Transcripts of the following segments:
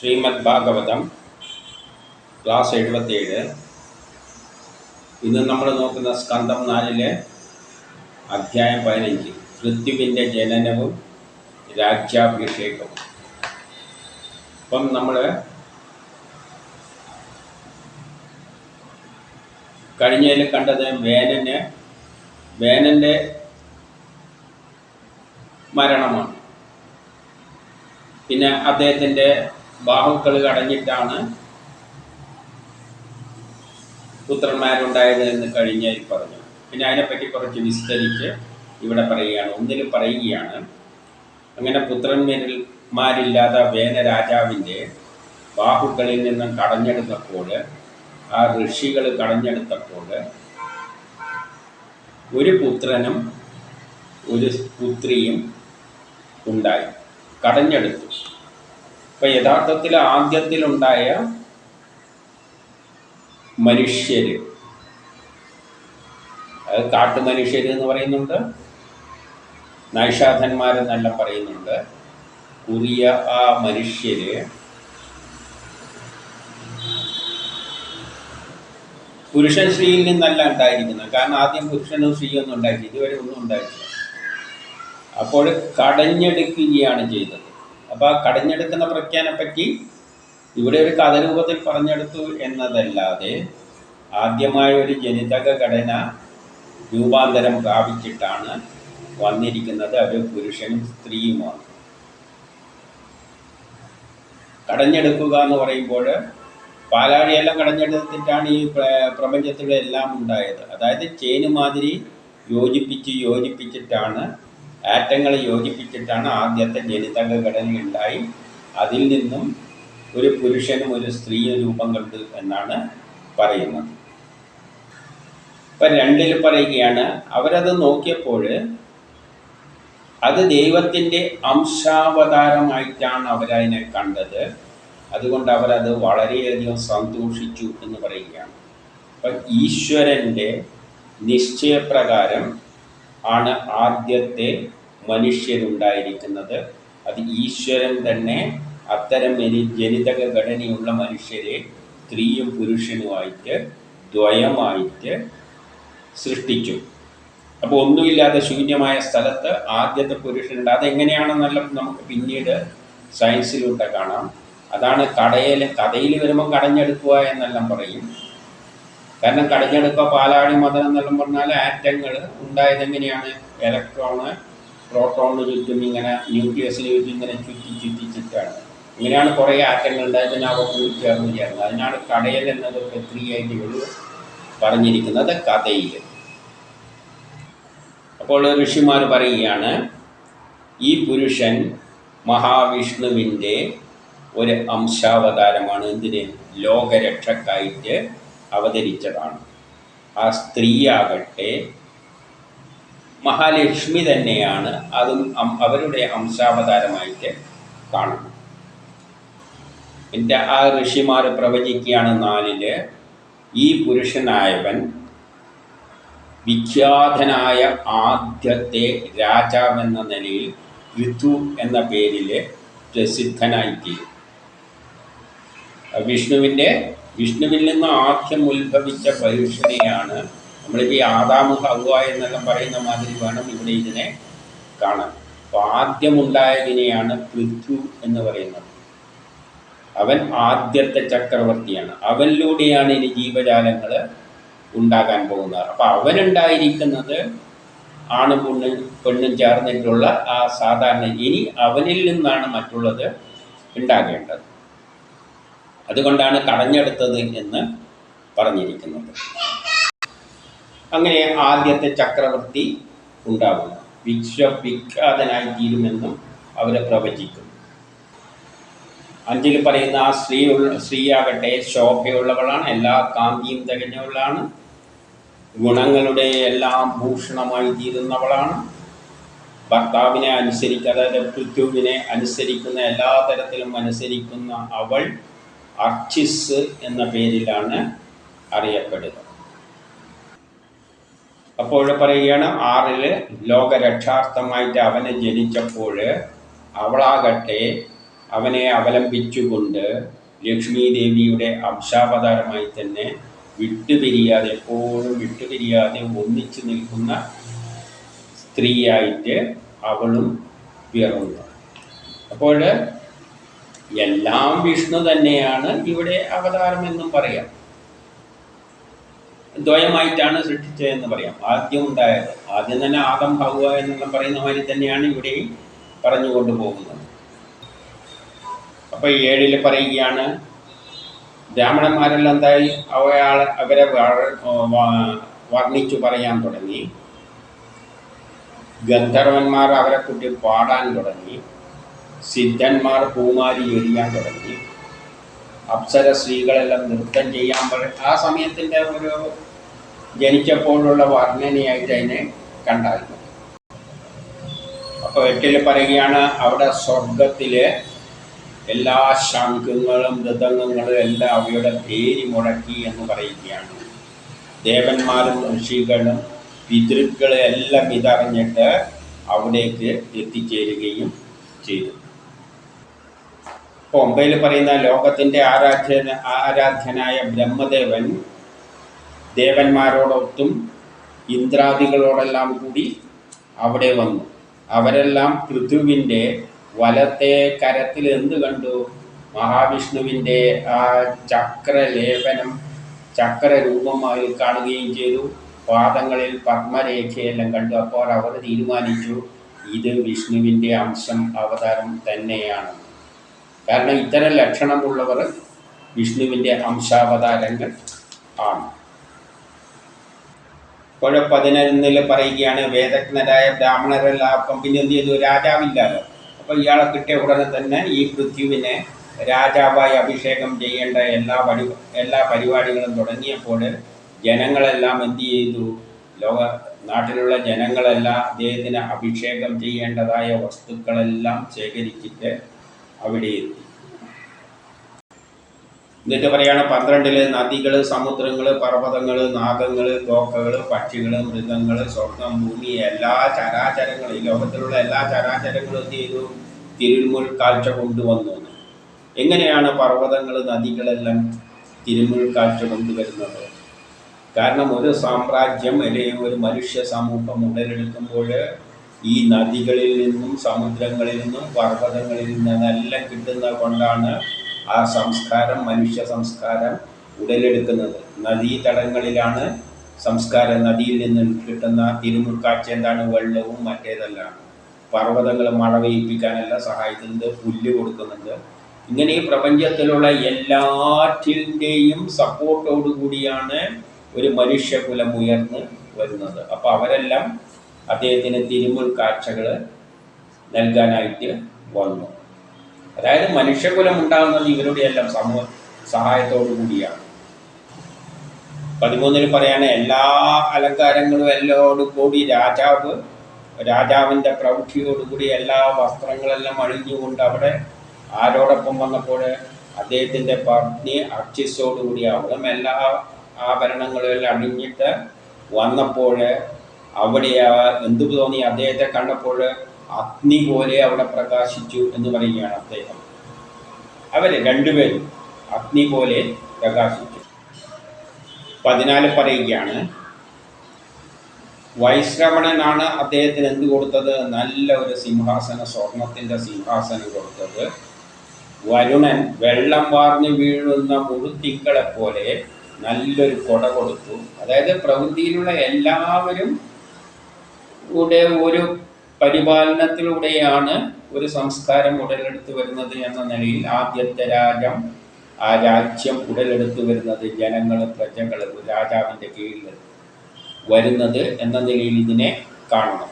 Shrimad Bhagavatam class എഴുപത്തിയേഴ്. ഇന്ന് നമ്മൾ നോക്കുന്ന സ്കന്ധം നാലിലെ അധ്യായം പതിനഞ്ച്. പൃഥ്വിന്റെ ജനനവും രാജ്യാഭിഷേകവും. ഇപ്പം നമ്മൾ കഴിഞ്ഞതിൽ കണ്ടത് വേനന് വേനന്റെ മരണമാണ്. പിന്നെ അദ്ദേഹത്തിന്റെ ബാഹുക്കൾ കടഞ്ഞിട്ടാണ് പുത്രന്മാരുണ്ടായത് എന്ന് കഴിഞ്ഞാൽ പറഞ്ഞു. പിന്നെ അതിനെപ്പറ്റി കുറച്ച് വിസ്തരിച്ച് ഇവിടെ പറയുകയാണ്. ഒന്നിൽ പറയുകയാണ് അങ്ങനെ പുത്രന്മാരില്ലാത്ത വേന രാജാവിന്റെ ബാഹുക്കളിൽ നിന്നും കടഞ്ഞെടുത്തപ്പോൾ ആ ഋഷികൾ കടഞ്ഞെടുത്തപ്പോൾ ഒരു പുത്രനും ഒരു പുത്രിയും ഉണ്ടായി. കടഞ്ഞെടുത്തു. അപ്പൊ യഥാർത്ഥത്തിൽ ആദ്യത്തിലുണ്ടായ മനുഷ്യര്. അത് കാട്ടുമനുഷ്യര് എന്ന് പറയുന്നുണ്ട്. നൈഷാധന്മാരെന്നെല്ലാം പറയുന്നുണ്ട്. കുറിയ ആ മനുഷ്യര് പുരുഷൻ സ്ത്രീയിൽ നിന്നല്ല ഉണ്ടായിരിക്കുന്നത്. കാരണം ആദ്യം പുരുഷനും സ്ത്രീയൊന്നും ഉണ്ടായിട്ടില്ല ഇതുവരെ ഒന്നും ഉണ്ടായിട്ടില്ല. അപ്പോൾ കടഞ്ഞെടുക്കുകയാണ് ചെയ്തത്. അപ്പോൾ ആ കടഞ്ഞെടുക്കുന്ന പ്രഖ്യാനപ്പറ്റി ഇവിടെ ഒരു കഥരൂപത്തിൽ പറഞ്ഞെടുത്തു എന്നതല്ലാതെ ആദ്യമായ ഒരു ജനിതക ഘടന രൂപാന്തരം പ്രാപിച്ചിട്ടാണ് വന്നിരിക്കുന്നത്. ഒരു പുരുഷനും സ്ത്രീയുമാണ്. കടഞ്ഞെടുക്കുക എന്ന് പറയുമ്പോൾ പാലാഴിയെല്ലാം കടഞ്ഞെടുത്തിട്ടാണ് ഈ പ്രപഞ്ചത്തിലെല്ലാം ഉണ്ടായത്. അതായത് ചേന് മാതിരി യോജിപ്പിച്ച് യോജിപ്പിച്ചിട്ടാണ് ആറ്റങ്ങളെ യോജിപ്പിച്ചിട്ടാണ് ആദ്യത്തെ ജനിതക ഘടന ഉണ്ടായി അതിൽ നിന്നും ഒരു പുരുഷനും ഒരു സ്ത്രീയും രൂപം കണ്ടു എന്നാണ് പറയുന്നത്. ഇപ്പം രണ്ടിൽ പറയുകയാണ് അവരത് നോക്കിയപ്പോൾ അത് ദൈവത്തിന്റെ അംശാവതാരമായിട്ടാണ് അവരതിനെ കണ്ടത്. അതുകൊണ്ട് അവരത് വളരെയധികം സന്തോഷിച്ചു എന്ന് പറയുകയാണ്. അപ്പം ഈശ്വരന്റെ നിശ്ചയപ്രകാരം ആണ് ആദ്യത്തെ മനുഷ്യരുണ്ടായിരിക്കുന്നത്. അത് ഈശ്വരൻ തന്നെ അത്തരം ജനിതക ഘടനയുള്ള മനുഷ്യരെ സ്ത്രീയും പുരുഷനുമായിട്ട് ദ്വയമായിട്ട് സൃഷ്ടിച്ചു. അപ്പോൾ ഒന്നുമില്ലാതെ ശൂന്യമായ സ്ഥലത്ത് ആദ്യത്തെ പുരുഷനുണ്ട്. അതെങ്ങനെയാണെന്നല്ല നമുക്ക് പിന്നീട് സയൻസിലൂടെ കാണാം. അതാണ് കടയിൽ കഥയിൽ വരുമ്പോൾ കടഞ്ഞെടുക്കുക എന്നെല്ലാം പറയും. കാരണം കടഞ്ഞെടുക്കുക പാലാഴി മതം എന്നെല്ലാം പറഞ്ഞാൽ ആറ്റങ്ങൾ ഉണ്ടായത് എങ്ങനെയാണ്? ഇലക്ട്രോണ് പ്രോട്ടോണിന് ചുറ്റും ഇങ്ങനെ ന്യൂക്ലിയസിന് ചുറ്റും ഇങ്ങനെ ചുറ്റി ചുറ്റി ചുറ്റാണ്. ഇങ്ങനെയാണ് കുറേ ആറ്റങ്ങൾ ഉണ്ടായത്. പിന്നെ അവ കൂടി ചേർന്ന് ചേർന്നത് അതിനാണ് കടയൽ എന്നത് പ്രക്രിയയായിട്ട് ഇവർ പറഞ്ഞിരിക്കുന്നത്. കഥയിൽ അപ്പോൾ ഋഷിമാർ പറയുകയാണ് ഈ പുരുഷൻ മഹാവിഷ്ണുവിന്റെ ഒരു അംശാവതാരമാണ്. എന്തിന്? ലോകരക്ഷക്കായിട്ട് അവതരിച്ചതാണ്. ആ സ്ത്രീയാകട്ടെ മഹാലക്ഷ്മി തന്നെയാണ് അതും അവരുടെ അംശാവതാരമായിട്ട് കാണുന്നത്. എന്റെ ആ ഋഷിമാർ പ്രവചിക്കുകയാണ് നാലിൽ ഈ പുരുഷനായവൻ വിഖ്യാതനായ ആദ്യത്തെ രാജാവെന്ന നിലയിൽ ഋതു എന്ന പേരിൽ പ്രസിദ്ധനായിത്തീരും. വിഷ്ണുവിന്റെ വിഷ്ണുവിൽ നിന്ന് ആദ്യം ഉത്ഭവിച്ച പരുഷനെയാണ് നമ്മളിപ്പോൾ ഈ ആദാമു ഹവ എന്നെല്ലാം പറയുന്ന മാതിരി വേണം ഇവിടെ ഇതിനെ കാണാൻ. അപ്പോൾ ആദ്യമുണ്ടായതിനെയാണ് പൃഥു എന്ന് പറയുന്നത്. അവൻ ആദ്യത്തെ ചക്രവർത്തിയാണ്. അവനിലൂടെയാണ് ഇനി ജീവജാലങ്ങൾ ഉണ്ടാകാൻ പോകുന്നത്. അപ്പോൾ അവനുണ്ടായിരിക്കുന്നത് ആണ് പെണ്ണും പെണ്ണും ചേർന്നിട്ടുള്ള ആ സാധാരണ ഇനി അവനിൽ നിന്നാണ് മറ്റുള്ളത് ഉണ്ടാകേണ്ടത്. അതുകൊണ്ടാണ് കടഞ്ഞെടുത്തത് എന്ന് പറഞ്ഞിരിക്കുന്നത്. അങ്ങനെ ആദ്യത്തെ ചക്രവർത്തി ഉണ്ടാകുന്നു വിശ്വവിഖ്യാതനായി തീരുമെന്നും അവരെ പ്രവചിക്കുന്നു. അഞ്ചിൽ പറയുന്ന ആ സ്ത്രീ സ്ത്രീയാകട്ടെ ശോഭയുള്ളവളാണ് എല്ലാ കാന്തിയും തികഞ്ഞവളാണ് ഗുണങ്ങളുടെ എല്ലാം ഭൂഷണമായി തീരുന്നവളാണ്. ഭർത്താവിനെ അനുസരിക്കുക അതായത് പൃഥ്വിനെ അനുസരിക്കുന്ന എല്ലാ തരത്തിലും അനുസരിക്കുന്ന അവൾ അർച്ചിസ് എന്ന പേരിലാണ് അറിയപ്പെടുന്നത് അപ്പോൾ പറയുകയാണ് ആറിൽ ലോകരക്ഷാർത്ഥമായിട്ട് അവനെ ജനിച്ചപ്പോൾ അവളാകട്ടെ അവനെ അവലംബിച്ചുകൊണ്ട് ലക്ഷ്മി ദേവിയുടെ അംശാവതാരമായി തന്നെ വിട്ടുപിരിയാതെ എപ്പോഴും വിട്ടുപിരിയാതെ ഒന്നിച്ചു നിൽക്കുന്ന സ്ത്രീയായിട്ട് അവളും പിറന്നു. അപ്പോൾ എല്ലാം വിഷ്ണു തന്നെയാണ് ഇവിടെ അവതാരം എന്നും പറയാം. ദ്വയമായിട്ടാണ് സൃഷ്ടിച്ചതെന്ന് പറയാം. ആദ്യം ഉണ്ടായത്. ആദ്യം തന്നെ ആദം ഭഗവ എന്നുള്ള പറയുന്ന മാതിരി തന്നെയാണ് ഇവിടെയും പറഞ്ഞുകൊണ്ട് പോകുന്നത്. അപ്പൊ ഏഴിൽ പറയുകയാണ് ബ്രാഹ്മണന്മാരെല്ലാം എന്തായി? അവയാൾ അവരെ വർ- വർണിച്ചു പറയാൻ തുടങ്ങി. ഗന്ധർവന്മാർ അവരെ കുട്ടി പാടാൻ തുടങ്ങി. സിദ്ധന്മാർ പൂമാരി എഴുതാൻ തുടങ്ങി. അപ്സര സ്ത്രീകളെല്ലാം നൃത്തം ചെയ്യാൻ പറയും ആ സമയത്തിന്റെ ഒരു ജനിച്ചപ്പോഴുള്ള വർണനയായിട്ട് അതിനെ കണ്ടായിരുന്നു. അപ്പോൾ എട്ടിൽ പറയുകയാണ് അവിടെ സ്വർഗത്തിലെ എല്ലാ ശംഖുങ്ങളും മൃദംഗങ്ങളും എല്ലാം അവയുടെ പേര് മുടക്കി എന്ന് പറയുകയാണ്. ദേവന്മാരും ഋഷികളും പിതൃക്കളെ എല്ലാം ഇതറിഞ്ഞിട്ട് അവിടേക്ക് എത്തിച്ചേരുകയും ചെയ്തു. ഇപ്പോൾ ഒമ്പതിൽ പറയുന്ന ലോകത്തിന്റെ ആരാധ്യന ആരാധ്യനായ ബ്രഹ്മദേവൻ ദേവന്മാരോടൊത്തും ഇന്ദ്രാദികളോടെല്ലാം കൂടി അവിടെ വന്നു. അവരെല്ലാം പൃഥുവിന്റെ വലത്തെ കരത്തിൽ എന്ത് കണ്ടു? മഹാവിഷ്ണുവിന്റെ ആ ചക്രലേപനം ചക്രരൂപമായി കാണുകയും ചെയ്തു. പാദങ്ങളിൽ പത്മരേഖയെല്ലാം കണ്ടു. അപ്പോൾ അവർ തീരുമാനിച്ചു ഇത് വിഷ്ണുവിന്റെ അംശം അവതാരം തന്നെയാണ്. കാരണം ഇത്തരം ലക്ഷണമുള്ളവർ വിഷ്ണുവിന്റെ അംശാവതാരങ്ങൾ ആണ്. ഇപ്പോൾ പതിനൊന്നിൽ പറയുകയാണ് വേദജ്ഞരായ ബ്രാഹ്മണരെല്ലാം പിന്നെ എന്ത് ചെയ്തു? രാജാവില്ലല്ലോ അപ്പോൾ ഇയാളെ കിട്ടിയ ഉടനെ തന്നെ ഈ പൃഥ്വിനെ രാജാവായി അഭിഷേകം ചെയ്യേണ്ട എല്ലാ പരി എല്ലാ പരിപാടികളും തുടങ്ങിയപ്പോൾ ജനങ്ങളെല്ലാം എന്ത് ചെയ്തു? ലോക നാട്ടിലുള്ള ജനങ്ങളെല്ലാം അദ്ദേഹത്തിന് അഭിഷേകം ചെയ്യേണ്ടതായ വസ്തുക്കളെല്ലാം ശേഖരിച്ചിട്ട് അവിടെ എത്തി എന്നിട്ട് പറയാണ് പന്ത്രണ്ടിൽ നദികൾ സമുദ്രങ്ങൾ പർവതങ്ങൾ നാഗങ്ങൾ തോക്കകൾ പക്ഷികൾ മൃഗങ്ങൾ സ്വർണം ഭൂമി എല്ലാ ചരാചരങ്ങളും ഈ ലോകത്തിലുള്ള എല്ലാ ചരാചരങ്ങളും എന്ത് ചെയ്തു? തിരുമുൽ കാഴ്ച കൊണ്ടുവന്നു. എങ്ങനെയാണ് പർവതങ്ങൾ നദികളെല്ലാം തിരുമുൽ കാഴ്ച കൊണ്ടുവരുന്നത്? കാരണം ഒരു സാമ്രാജ്യം അല്ലെങ്കിൽ ഒരു മനുഷ്യ സമൂഹം ഉടലെടുക്കുമ്പോൾ ഈ നദികളിൽ നിന്നും സമുദ്രങ്ങളിൽ നിന്നും പർവതങ്ങളിൽ നിന്നെല്ലാം കിട്ടുന്ന കൊണ്ടാണ് ആ സംസ്കാരം മനുഷ്യ സംസ്കാരം ഉടലെടുക്കുന്നത്. നദീതടങ്ങളിലാണ് സംസ്കാരം. നദിയിൽ നിന്ന് കിട്ടുന്ന തിരുമുക്കാച്ച എന്താണ്? വെള്ളവും മറ്റേതെല്ലാം. പർവതങ്ങൾ മഴ പെയ്യിപ്പിക്കാനെല്ലാം സഹായിക്കുന്നുണ്ട് പുല്ല് കൊടുക്കുന്നുണ്ട്. ഇങ്ങനെ ഈ പ്രപഞ്ചത്തിലുള്ള എല്ലാറ്റിന്റെയും സപ്പോർട്ടോടു കൂടിയാണ് ഒരു മനുഷ്യകുലം ഉയർന്ന് വരുന്നത്. അപ്പോൾ അവരെല്ലാം അദ്ദേഹത്തിന് തിരുമുൽ കാഴ്ചകൾ നൽകാനായിട്ട് വന്നു. അതായത് മനുഷ്യകുലം ഉണ്ടാകുന്നത് ഇവരുടെ എല്ലാം സമൂഹ സഹായത്തോടു കൂടിയാണ്. പതിമൂന്നിൽ പറയാണ് എല്ലാ അലങ്കാരങ്ങളും എല്ലോടു കൂടി രാജാവ് രാജാവിന്റെ പ്രൗഢിയോടുകൂടി എല്ലാ വസ്ത്രങ്ങളെല്ലാം അഴിഞ്ഞുകൊണ്ട് അവിടെ ആരോടൊപ്പം വന്നപ്പോൾ അദ്ദേഹത്തിന്റെ പത്നി അർച്ചിസോടുകൂടി അവളും എല്ലാ ആഭരണങ്ങളും അണിഞ്ഞിട്ട് വന്നപ്പോൾ അവിടെ എന്തു തോന്നി? അദ്ദേഹത്തെ കണ്ടപ്പോൾ അഗ്നി പോലെ അവിടെ പ്രകാശിച്ചു എന്ന് പറയുകയാണ് അദ്ദേഹം. അവർ രണ്ടുപേരും അഗ്നി പോലെ പ്രകാശിച്ചു. പതിനാല് പറയുകയാണ് വൈശ്രവണനാണ് അദ്ദേഹത്തിന് എന്ത് കൊടുത്തത്? നല്ല ഒരു സിംഹാസന സ്വർണത്തിന്റെ സിംഹാസനം കൊടുത്തത്. വരുണൻ വെള്ളം വാർന്നു വീഴുന്ന മുഴുത്തിക്കളെ പോലെ നല്ലൊരു കൊട കൊടുത്തു. അതായത് പ്രകൃതിയിലുള്ള എല്ലാവരും കൂടെ ഒരു പരിപാലനത്തിലൂടെയാണ് ഒരു സംസ്കാരം ഉടലെടുത്തു വരുന്നത് എന്ന നിലയിൽ ആദ്യത്തെ രാജം ആ രാജ്യം ഉടലെടുത്തു വരുന്നത് ജനങ്ങൾ പ്രജകൾ രാജാവിന്റെ കീഴിൽ വരുന്നത് എന്ന നിലയിൽ ഇതിനെ കാണണം.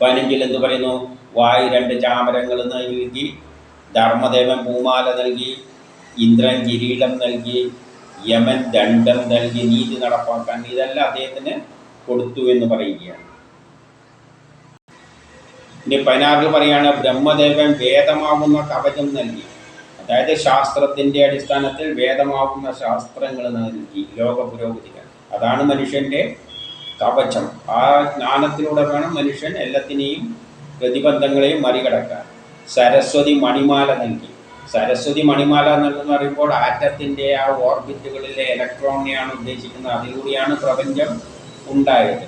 പതിനഞ്ചിൽ എന്ത് പറയുന്നു? വായു രണ്ട് ചാമരങ്ങൾ നൽകി ധർമ്മദേവൻ പൂമാല നൽകി ഇന്ദ്രൻ കിരീടം നൽകി യമൻ ദണ്ഡം നൽകി നീതി നടപ്പാക്കാൻ ഇതെല്ലാം അദ്ദേഹത്തിന് കൊടുത്തു എന്ന് പറയുകയാണ്. ഇനി പതിനാറിൽ പറയാണ് ബ്രഹ്മദേവൻ വേദമാകുന്ന കവചം നൽകി. അതായത് ശാസ്ത്രത്തിന്റെ അടിസ്ഥാനത്തിൽ വേദമാകുന്ന ശാസ്ത്രങ്ങൾ നൽകി ലോക പുരോഗതിക്കാൻ അതാണ് മനുഷ്യന്റെ കവചം. ആ ജ്ഞാനത്തിലൂടെ വേണം മനുഷ്യൻ എല്ലാത്തിനെയും പ്രതിബന്ധങ്ങളെയും മറികടക്കാൻ. സരസ്വതി മണിമാല നൽകി. സരസ്വതി മണിമാല എന്ന് പറയുമ്പോൾ ആറ്റത്തിന്റെ ആ ഓർബിറ്റുകളിലെ ഇലക്ട്രോണിനെയാണ് ഉദ്ദേശിക്കുന്നത്. അതിലൂടെയാണ് പ്രപഞ്ചം ഉണ്ടായത്.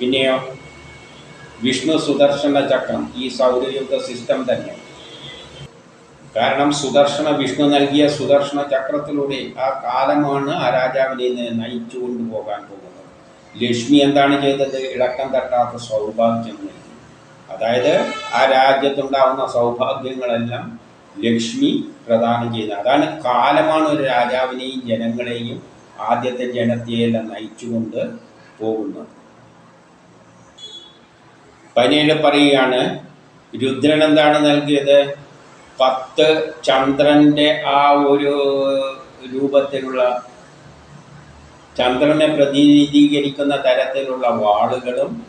പിന്നെയോ? വിഷ്ണു സുദർശന ചക്രം ഈ സൗരയുഗ സിസ്റ്റം തന്നെ. കാരണം സുദർശന വിഷ്ണു നൽകിയ സുദർശന ചക്രത്തിലൂടെ ആ കാലമാണ് ആ രാജാവിനെ നയിച്ചു കൊണ്ടുപോകാൻ പോകുന്നത്. ലക്ഷ്മി എന്താണ് ചെയ്തത്? ഇളക്കം തട്ടാത്ത സൗഭാഗ്യം നൽകി. അതായത് ആ രാജ്യത്തുണ്ടാവുന്ന സൗഭാഗ്യങ്ങളെല്ലാം ലക്ഷ്മി പ്രദാനം ചെയ്യുന്നത്. അതാണ് കാലമാണ് ഒരു രാജാവിനെയും ജനങ്ങളെയും ആദ്യത്തെ ജനത്തെയെല്ലാം നയിച്ചുകൊണ്ട് പോകുന്നത്. പനിയിൽ പറയുകയാണ്. രുദ്രൻ എന്താണ് നൽകിയത്? പത്ത് ചന്ദ്രന്റെ ആ ഒരു രൂപത്തിലുള്ള ചന്ദ്രനെ പ്രതിനിധീകരിക്കുന്ന തരത്തിലുള്ള വാളുകളും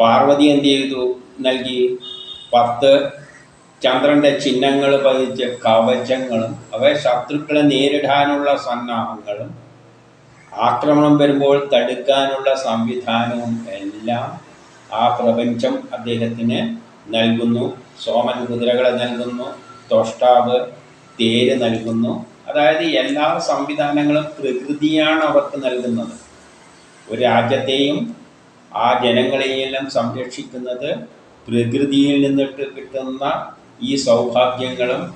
പാർവതി എന്ത് ചെയ്തു? നൽകി. പത്ത് ചന്ദ്രന്റെ ചിഹ്നങ്ങൾ പതിച്ച കവചങ്ങളും അവയെ ശത്രുക്കളെ നേരിടാനുള്ള സന്നാഹങ്ങളും ആക്രമണം വരുമ്പോൾ തടുക്കാനുള്ള സംവിധാനവും എല്ലാം ആ പ്രപഞ്ചം അദ്ദേഹത്തിന് നൽകുന്നു. സോമൻ കുതിരകളെ നൽകുന്നു. തൊഷ്ടാവ് തേര് നൽകുന്നു. അതായത് എല്ലാ സംവിധാനങ്ങളും പ്രകൃതിയാണ് അവർക്ക് നൽകുന്നത്. ഒരു രാജ്യത്തെയും ആ ജനങ്ങളെയെല്ലാം സംരക്ഷിക്കുന്നത് പ്രകൃതിയിൽ നിന്നിട്ട് കിട്ടുന്ന ഈ സൗഭാഗ്യങ്ങളും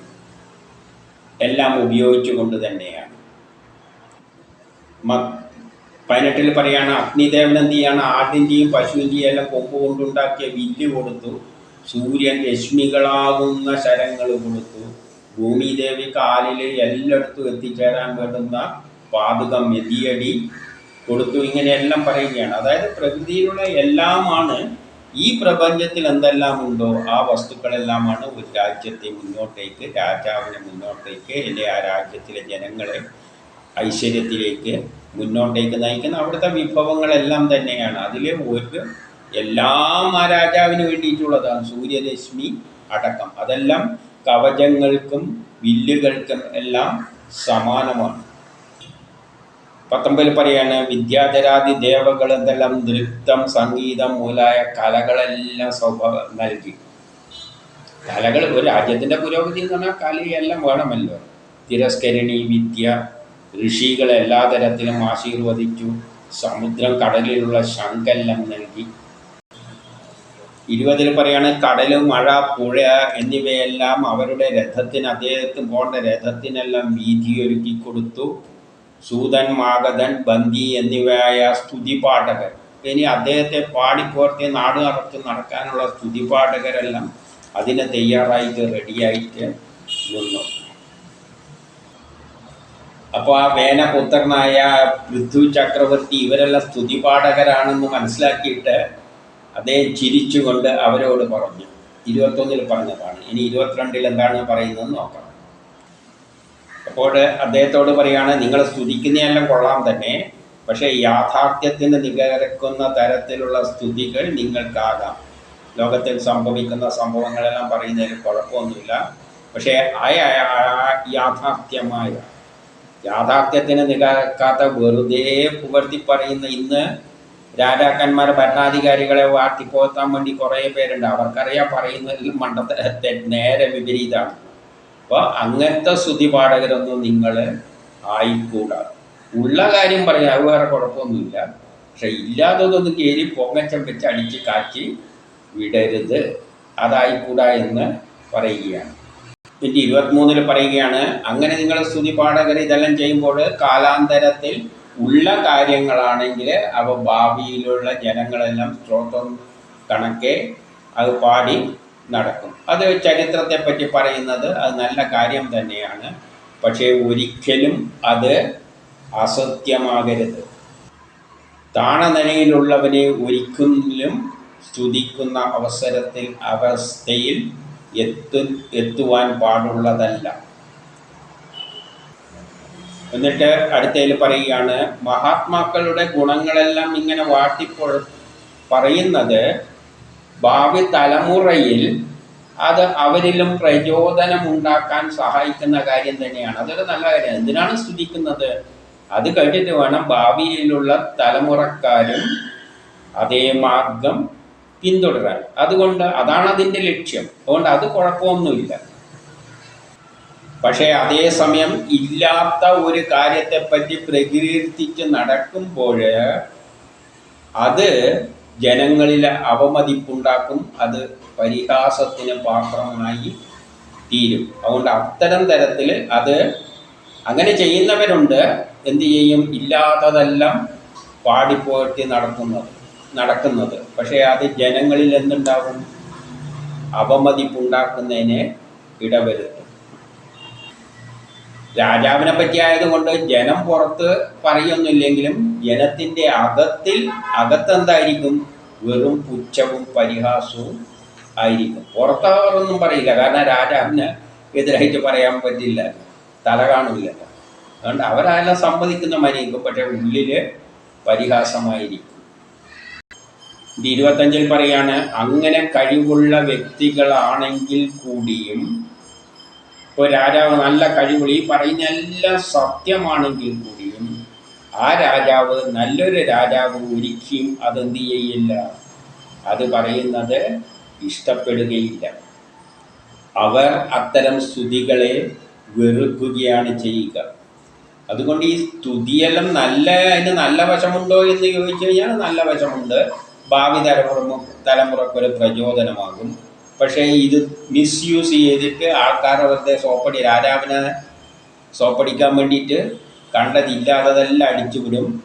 എല്ലാം ഉപയോഗിച്ചുകൊണ്ട് തന്നെയാണ്. പതിനെട്ടിൽ പറയാണ് അഗ്നിദേവൻ എന്ത് ചെയ്യാണ്? ആടിന്റെയും പശുവിന്റെയും എല്ലാം കൊമ്പ് കൊണ്ടുണ്ടാക്കിയ വില്ല് കൊടുത്തു. സൂര്യൻ രശ്മികളാകുന്ന ശരങ്ങൾ കൊടുത്തു. ഭൂമിദേവി കാലിൽ എല്ലായിടത്തും എത്തിച്ചേരാൻ വേണ്ടുന്ന പാതകം മെതിയടി കൊടുത്തു. ഇങ്ങനെയെല്ലാം പറയുകയാണ്. അതായത് പ്രകൃതിയിലുള്ള എല്ലാമാണ് ഈ പ്രപഞ്ചത്തിൽ എന്തെല്ലാം ഉണ്ടോ ആ വസ്തുക്കളെല്ലാമാണ് ഒരു രാജ്യത്തെ മുന്നോട്ടേക്ക് രാജാവിനെ മുന്നോട്ടേക്ക് അല്ലെ ആ രാജ്യത്തിലെ ജനങ്ങളെ ഐശ്വര്യത്തിലേക്ക് മുന്നോട്ടേക്ക് നയിക്കുന്ന അവിടുത്തെ വിഭവങ്ങളെല്ലാം തന്നെയാണ്. അതിൽ ഒരു എല്ലാം ആ രാജാവിന് വേണ്ടിയിട്ടുള്ളതാണ്. സൂര്യരശ്മി അടക്കം. അതെല്ലാം കവചങ്ങൾക്കും വില്ലുകൾക്കും എല്ലാം സമാനമാണ്. പത്തൊമ്പതിൽ പറയാണ് വിദ്യാധരാദി ദേവകൾ എന്തെല്ലാം നൃത്തം സംഗീതം മുതലായ കലകളെല്ലാം സ്വഭാവ നൽകി. കലകൾ ഒരു രാജ്യത്തിന്റെ പുരോഗതി എന്ന് പറഞ്ഞാൽ കലയെല്ലാം വേണമല്ലോ. തിരസ്കരണി വിദ്യ ഋഷികളെ എല്ലാ തരത്തിലും ആശീർവദിച്ചു. സമുദ്രം കടലിലുള്ള ശങ്കെല്ലാം നൽകി. ഇരുപതിൽ പറയാണ് കടൽ മഴ പുഴ എന്നിവയെല്ലാം അവരുടെ രഥത്തിന് അദ്ദേഹത്തിന് പോകേണ്ട രഥത്തിനെല്ലാം വീതിയൊരുക്കി കൊടുത്തു. സൂതൻ മാഗതൻ ബന്ദി എന്നിവയായ സ്തുതിപാഠകർ. ഇനി അദ്ദേഹത്തെ പാടിപ്പോർത്തി നാട് നടത്തി നടക്കാനുള്ള സ്തുതിപാഠകരെല്ലാം അതിനെ തയ്യാറായിട്ട് റെഡിയായിട്ട് നിന്നു അപ്പോൾ ആ വേനപുത്രനായ പൃഥ്വി ചക്രവർത്തി ഇവരെല്ലാം സ്തുതിപാഠകരാണെന്ന് മനസ്സിലാക്കിയിട്ട് അദ്ദേഹം ചിരിച്ചുകൊണ്ട് അവരോട് പറഞ്ഞു. ഇരുപത്തൊന്നിൽ പറഞ്ഞതാണ്. ഇനി ഇരുപത്തിരണ്ടിൽ എന്താണ് പറയുന്നത് നോക്കാം. അപ്പോൾ അദ്ദേഹത്തോട് പറയുകയാണ് നിങ്ങൾ സ്തുതിക്കുന്നതെല്ലാം കൊള്ളാം തന്നെ പക്ഷേ യാഥാർത്ഥ്യത്തിന് നികരക്കുന്ന തരത്തിലുള്ള സ്തുതികൾ നിങ്ങൾക്കാകാം. ലോകത്തിൽ സംഭവിക്കുന്ന സംഭവങ്ങളെല്ലാം പറയുന്നതിൽ കുഴപ്പമൊന്നുമില്ല. പക്ഷേ ആ യാഥാർത്ഥ്യമായ യാഥാർത്ഥ്യത്തിന് നികക്കാത്ത വെറുതെ പുകഴ്ത്തി പറയുന്ന ഇന്ന് രാജാക്കന്മാർ ഭരണാധികാരികളെ വാട്ടിപ്പോത്താൻ വേണ്ടി കുറേ പേരുണ്ട്. അവർക്കറിയാം പറയുന്നതിൽ മണ്ടത്തെ നേരെ വിപരീതമാണ്. അപ്പോൾ അങ്ങനത്തെ സ്തുതിപാഠകരൊന്നും നിങ്ങൾ ആയിക്കൂടാ. ഉള്ള കാര്യം പറയാം അത് വേറെ കുഴപ്പമൊന്നുമില്ല. പക്ഷെ ഇല്ലാത്തതൊന്നും കയറി പൊങ്ങച്ചം വെച്ച് അടിച്ച് കാച്ചി വിടരുത്. അതായിക്കൂടാ എന്ന് പറയുകയാണ്. പിന്നെ ഇരുപത്തിമൂന്നിൽ പറയുകയാണ് അങ്ങനെ നിങ്ങൾ സ്തുതി പാഠകർ ഇതെല്ലാം ചെയ്യുമ്പോൾ കാലാന്തരത്തിൽ ഉള്ള കാര്യങ്ങളാണെങ്കിൽ അവ ഭാവിയിലുള്ള ജനങ്ങളെല്ലാം സ്ത്രോത്രം കണക്കെ അത് പാടി നടക്കും. അത് ചരിത്രത്തെ പറ്റി പറയുന്നത് അത് നല്ല കാര്യം തന്നെയാണ്. പക്ഷേ ഒരിക്കലും അത് അസത്യമാകരുത്. താണനിലയിലുള്ളവനെ ഒരിക്കലും സ്തുതിക്കുന്ന അവസരത്തിൽ അവസ്ഥയിൽ എത്തു എത്തുവാൻ പാടുള്ളതല്ല. എന്നിട്ട് അടുത്തതിൽ പറയുകയാണ് മഹാത്മാക്കളുടെ ഗുണങ്ങളെല്ലാം ഇങ്ങനെ വാട്ടിപ്പോൾ പറയുന്നത് ഭാവി തലമുറയിൽ അത് അവരിലും പ്രചോദനം ഉണ്ടാക്കാൻ സഹായിക്കുന്ന കാര്യം തന്നെയാണ്. അതൊരു നല്ല കാര്യം. എന്തിനാണ് സ്തുതിക്കുന്നത്? അത് കഴിഞ്ഞിട്ട് വേണം ഭാവിയിലുള്ള തലമുറക്കാരും അതേ മാർഗം പിന്തുടരാൻ. അതുകൊണ്ട് അതാണ് അതിന്റെ ലക്ഷ്യം. അതുകൊണ്ട് അത് കുഴപ്പമൊന്നുമില്ല. പക്ഷേ അതേസമയം ഇല്ലാത്ത ഒരു കാര്യത്തെപ്പറ്റി പ്രകീർത്തിച്ച് നടക്കുമ്പോൾ അത് ജനങ്ങളിൽ അവമതിപ്പുണ്ടാക്കും. അത് പരിഹാസത്തിന് പാത്രമായി തീരും. അതുകൊണ്ട് അത്തരം തരത്തിൽ അത് അങ്ങനെ ചെയ്യുന്നവരുണ്ട്. എന്തു ചെയ്യും? ഇല്ലാത്തതെല്ലാം പാടിപ്പോറ്റി നടക്കുന്നത് നടക്കുന്നത്. പക്ഷേ അത് ജനങ്ങളിൽ എന്തുണ്ടാകും അപമതിപ്പുണ്ടാക്കുന്നതിനെ ഇടവരുത്തും. രാജാവിനെ പറ്റി ആയതുകൊണ്ട് ജനം പുറത്ത് പറയൊന്നുമില്ലെങ്കിലും ജനത്തിന്റെ അകത്തിൽ അകത്തെന്തായിരിക്കും? വെറും പുച്ഛവും പരിഹാസവും ആയിരിക്കും. പുറത്തവരൊന്നും പറയില്ല. കാരണം രാജാവിന് എതിരായിട്ട് പറയാൻ പറ്റില്ല. തല കാണില്ല അതുകൊണ്ട് അവരെല്ലാം സമ്മതിക്കുന്ന മനിക്കും പക്ഷെ ഉള്ളിൽ പരിഹാസമായിരിക്കും. ഇരുപത്തഞ്ചിൽ പറയാണ് അങ്ങനെ കഴിവുള്ള വ്യക്തികളാണെങ്കിൽ കൂടിയും ഇപ്പോൾ രാജാവ് നല്ല കഴിവുള്ള ഈ പറയുന്ന എല്ലാം സത്യമാണെങ്കിൽ കൂടിയും ആ രാജാവ് നല്ലൊരു രാജാവ് ഒരിക്കലും അതെന്ത് ചെയ്യില്ല. അത് പറയുന്നത് ഇഷ്ടപ്പെടുകയില്ല. അവർ അത്തരം സ്തുതികളെ വെറുക്കുകയാണ് ചെയ്യുക. അതുകൊണ്ട് ഈ സ്തുതിയെല്ലാം നല്ല അതിന് നല്ല വശമുണ്ടോ എന്ന് ചോദിച്ചു കഴിഞ്ഞാൽ നല്ല വശമുണ്ട്. ഭാവി തലമുറ തലമുറക്കൊരു പ്രചോദനമാകും. പക്ഷേ ഇത് മിസ്യൂസ് ചെയ്തിട്ട് ആൾക്കാർ വെറുതെ സോപ്പടി രാജാവിനെ സോപ്പടിക്കാൻ വേണ്ടിയിട്ട് കണ്ടതില്ലാത്തതെല്ലാം അടിച്ചുവിടും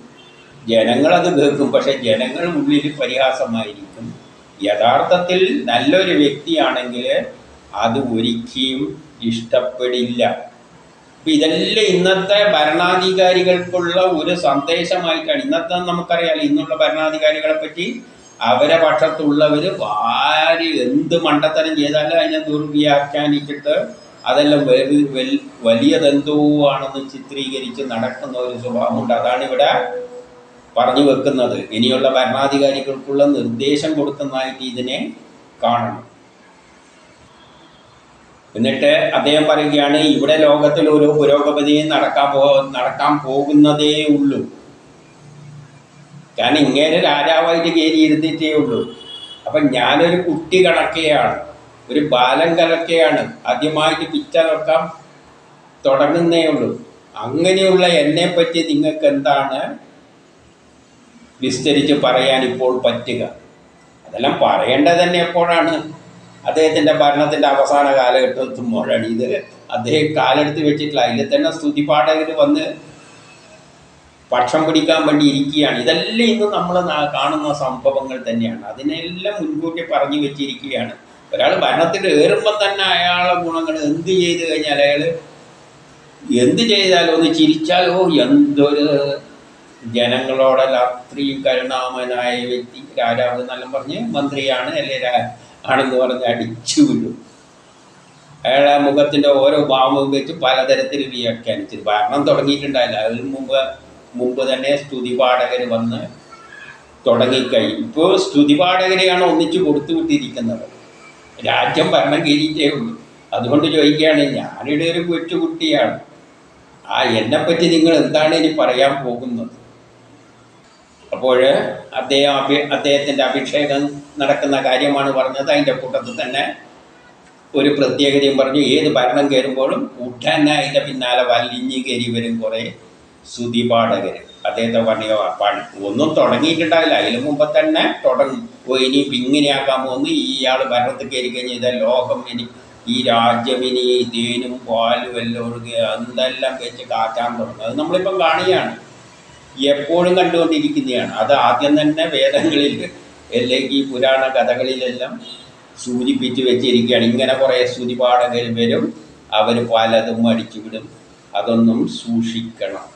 ജനങ്ങളത് കേൾക്കും. പക്ഷെ ജനങ്ങൾ ഉള്ളിൽ പരിഹാസമായിരിക്കും. യഥാർത്ഥത്തിൽ നല്ലൊരു വ്യക്തിയാണെങ്കിൽ അത് ഒരിക്കലും ഇഷ്ടപ്പെടില്ല. അപ്പം ഇതെല്ലാം ഇന്നത്തെ ഭരണാധികാരികൾക്കുള്ള ഒരു സന്ദേശമായിട്ടാണ്. ഇന്നത്തെ നമുക്കറിയാം ഇന്നുള്ള ഭരണാധികാരികളെ പറ്റി അവരെ പക്ഷത്തുള്ളവർ ആര് എന്ത് മണ്ടത്തരം ചെയ്താലും അതിനെ ദുർവ്യാഖ്യാനിച്ചിട്ട് അതെല്ലാം വലിയതെന്തോ ആണെന്ന് ചിത്രീകരിച്ച് നടക്കുന്ന ഒരു സ്വഭാവമുണ്ട്. അതാണ് ഇവിടെ പറഞ്ഞു വെക്കുന്നത്. ഇനിയുള്ള ഭരണാധികാരികൾക്കുള്ള നിർദ്ദേശം കൊടുക്കുന്നതായിട്ട് ഇതിനെ കാണണം. എന്നിട്ട് അദ്ദേഹം പറയുകയാണ് ഇവിടെ ലോകത്തിൽ ഒരു പുരോഗമതി നടക്കാൻ പോ നടക്കാൻ പോകുന്നതേ ഉള്ളൂ. കാരണം ഇങ്ങനെ രാജാവായിട്ട് കയറി ഇരുന്നിട്ടേ ഉള്ളൂ. അപ്പം ഞാനൊരു കുട്ടി കണക്കെയാണ് ഒരു ബാലം കണക്കെയാണ് ആദ്യമായിട്ട് പിച്ചറക്കാൻ തുടങ്ങുന്നേ ഉള്ളൂ. അങ്ങനെയുള്ള എന്നെ പറ്റി നിങ്ങൾക്ക് എന്താണ് വിസ്തരിച്ച് പറയാൻ ഇപ്പോൾ പറ്റുക? അതെല്ലാം പറയേണ്ടത് തന്നെ എപ്പോഴാണ്? അദ്ദേഹത്തിന്റെ ഭരണത്തിന്റെ അവസാന കാലഘട്ടത്തുമ്പോഴാണ് ഇത് അദ്ദേഹം കാലെടുത്ത് വെച്ചിട്ടില്ല. അതിൽ തന്നെ സ്തുതിപാഠകർ വന്ന് പക്ഷം പിടിക്കാൻ വേണ്ടി ഇരിക്കുകയാണ്. ഇതെല്ലാം ഇന്ന് നമ്മൾ കാണുന്ന സംഭവങ്ങൾ തന്നെയാണ്. അതിനെല്ലാം മുൻകൂട്ടി പറഞ്ഞു വെച്ചിരിക്കുകയാണ്. ഒരാൾ ഭരണത്തിൽ ഏറുമ്പം തന്നെ അയാളെ ഗുണങ്ങൾ എന്ത് ചെയ്ത് കഴിഞ്ഞാൽ അയാൾ എന്ത് ചെയ്താലോ ഒന്ന് ചിരിച്ചാലോ എന്തൊരു ജനങ്ങളോടെ അത്രയും കരുണാമനായ വ്യക്തി രാജാവ് എന്നെല്ലാം പറഞ്ഞ് മന്ത്രിയാണ് അല്ലെ ആണെന്ന് പറഞ്ഞ് അടിച്ചു വിടും അയാളെ മുഖത്തിന്റെ ഓരോ ഭാവവും വെച്ച് പലതരത്തിൽ വ്യാഖ്യാനിച്ചു. ഭരണം തുടങ്ങിയിട്ടുണ്ടായില്ല. അതിന് മുമ്പ് മുമ്പ് തന്നെ സ്തുതിപാഠകർ വന്ന് തുടങ്ങിക്കഴിയും ഇപ്പോൾ സ്തുതിപാഠകരെയാണ് ഒന്നിച്ചു കൊടുത്തു വിട്ടിരിക്കുന്നത് രാജ്യം ഭരണം കയറിയിട്ടേ ഉള്ളൂ. അതുകൊണ്ട് ചോദിക്കുകയാണ് ഞാനിവിടെ ഒരു കൊച്ചുകുട്ടിയാണ്. ആ എന്നെപ്പറ്റി നിങ്ങൾ എന്താണ് ഇനി പറയാൻ പോകുന്നത്? അപ്പോൾ അദ്ദേഹം അഭി അദ്ദേഹത്തിന്റെ അഭിഷേകം നടക്കുന്ന കാര്യമാണ് പറഞ്ഞത്. അതിന്റെ കൂട്ടത്തിൽ തന്നെ ഒരു പ്രത്യേകതയും പറഞ്ഞു. ഏത് ഭരണം കയറുമ്പോഴും ഉടനെ പിന്നാലെ വലിഞ്ഞ് കയറി വരും കുറേ ശ്രുതിപാഠകർ അദ്ദേഹത്തെ പണി ഒന്നും തുടങ്ങിയിട്ടുണ്ടാവില്ല. അതിന് മുമ്പ് തന്നെ തുടങ്ങും. ഓ ഇനി ഇങ്ങനെയാക്കാൻ പോകുന്നു. ഇയാൾ ഭരണത്തിൽ കയറി കഴിഞ്ഞാൽ ഇതാ ലോകം ഇനി ഈ രാജ്യം ഇനി തേനും പാലും എല്ലാം ഒഴുകുക എന്തെല്ലാം വെച്ച് കാറ്റാൻ തുടങ്ങും. അത് നമ്മളിപ്പം കാണുകയാണ്. എപ്പോഴും കണ്ടുകൊണ്ടിരിക്കുന്നതാണ്. അത് ആദ്യം തന്നെ വേദങ്ങളിൽ അല്ലെങ്കിൽ ഈ പുരാണ കഥകളിലെല്ലാം സൂചിപ്പിച്ച് വെച്ചിരിക്കുകയാണ്. ഇങ്ങനെ കുറേ സ്തുതിപാഠകർ വരും. അവർ പലതും അടിച്ചുവിടും. അതൊന്നും സൂക്ഷിക്കണം.